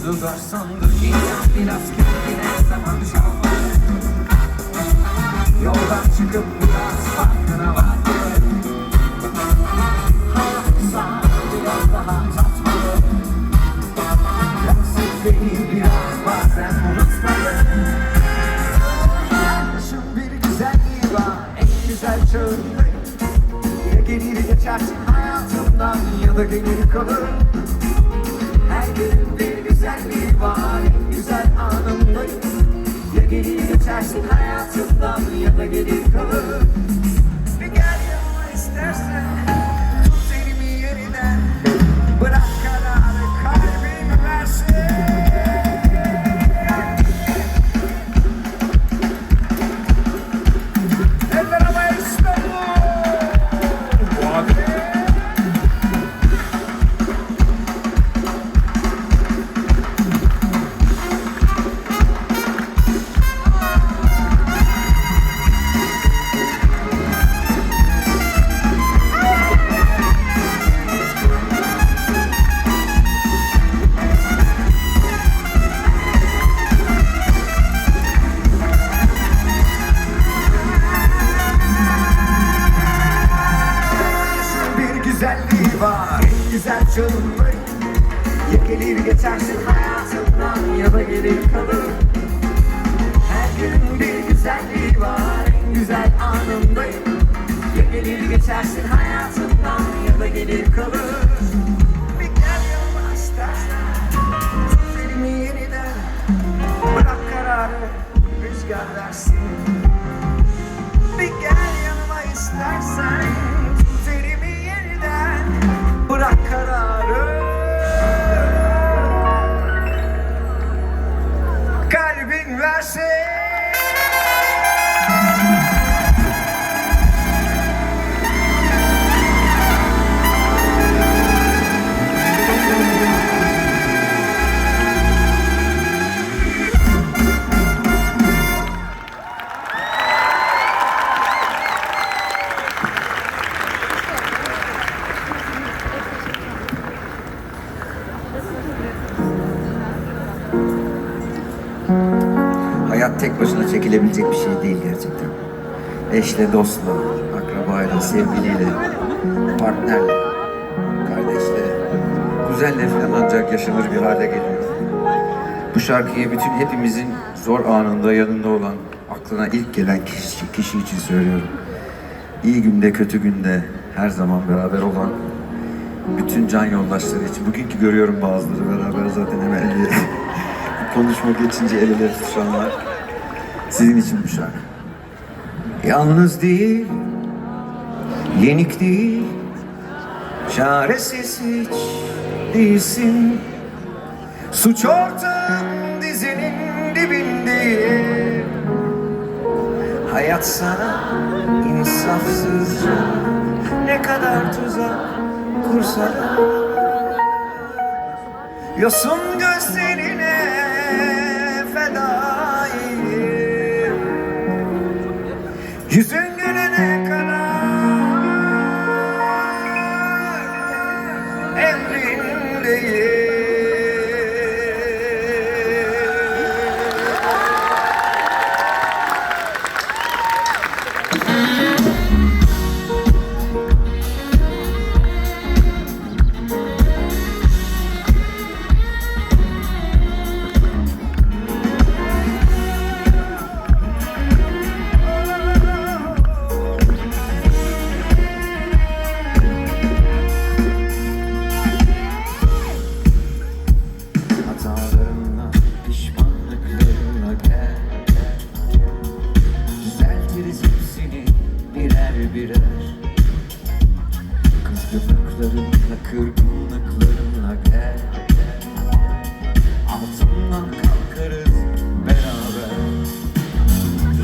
sandılar sandır İnsan biraz kendine zaman çalma Yoldan çıkıp biraz farkına vardı Hayat sana biraz daha tatmalı Prensipleri biraz bazen unutmalı Yaşın bir güzelliği var En güzel çağındayım Ya gelir geçersin hayatımdan Ya da gelir kalır Her günün bir güzelliği var En güzel anımdayım Ya gelir geçersin hayatımdan Ya da gelir kalır Çağındayım Ya gelir geçersin hayatımdan Ya da gelir kalır Her günün bir güzelliği var En güzel anımdayım Ya gelir geçersin hayatımdan Ya da gelir kalır Bir gel yanıma istersen elimi yeniden Bırak kararı Rüzgar versin. Bir gel yanıma istersen Hayat tek başına çekilebilecek bir şey değil gerçekten. Eşle, dostla, akrabayla, sevgiliyle, partnerle, kardeşle, kuzenle falan ancak yaşanır bir hale geliyor. Bu şarkıyı bütün hepimizin zor anında yanında olan, aklına ilk gelen kişi, kişi için söylüyorum. İyi günde, kötü günde her zaman beraber olan bütün can yoldaşları için. Bugünkü görüyorum bazıları beraber zaten hemen konuşma geçince el ele tutuşanlar. Sizin için bu şarkı. Yalnız değil, yenik değil, çaresiz hiç değilsin. Suç ortağın dizinin dibindeyim. Hayat sana insafsızca ne kadar tuzak kursa da Yosun gözlerine fedayım You see?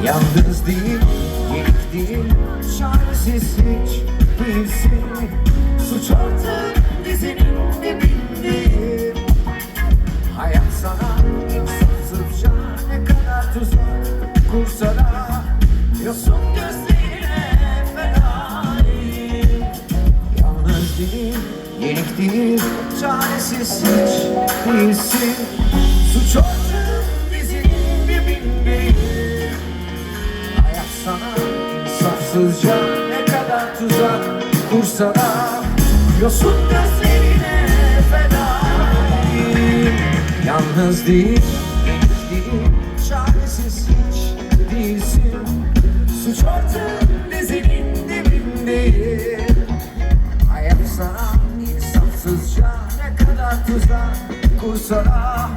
Yalnız değil, yenik değil, çaresiz hiç değilsin. Suç ortağı dizinin dibindeyim Hayat sana insafsızca ne kadar tuzak kursa da Yosun gözlerine fedayım Yalnız değil, yenik değil, çaresiz hiç değilsin. Suç ortağın sana insafsızca ne kadar tuzak kursa da Yosun gözlerine fedayım Yalnız değil, değil, çaresiz hiç değilsin. Suç ortağın dizinin dibindeyim Hayat sana insafsızca ne kadar tuzak kursa da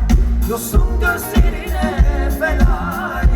Yosun gözlerine fedayım